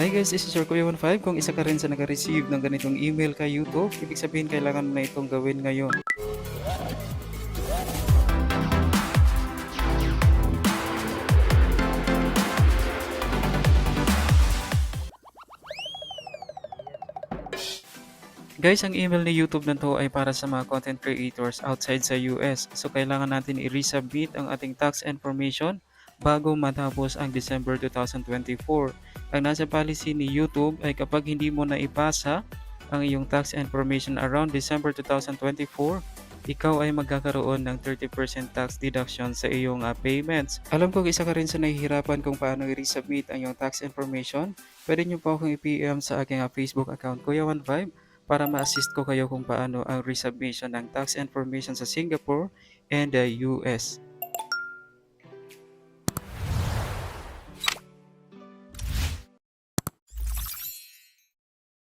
Hi guys, this is your Kuya 15. Kung isa ka rin sa nag-receive ng ganitong email kay YouTube, ibig sabihin kailangan mo na itong gawin ngayon. Guys, ang email ni YouTube na to ay para sa mga content creators outside sa US. So, kailangan natin i-resubmit ang ating tax information bago matapos ang December 2024. Ang nasa policy ni YouTube ay kapag hindi mo na ipasa ang iyong tax information around December 2024, ikaw ay magkakaroon ng 30% tax deduction sa iyong ah, payments. Alam ko isa ka rin sa nahihirapan kung paano i-resubmit ang iyong tax information. Pwede niyo po akong i-PM sa aking ah, Facebook account, Kuya15, para ma-assist ko kayo kung paano ang resubmission ng tax information sa Singapore and the US.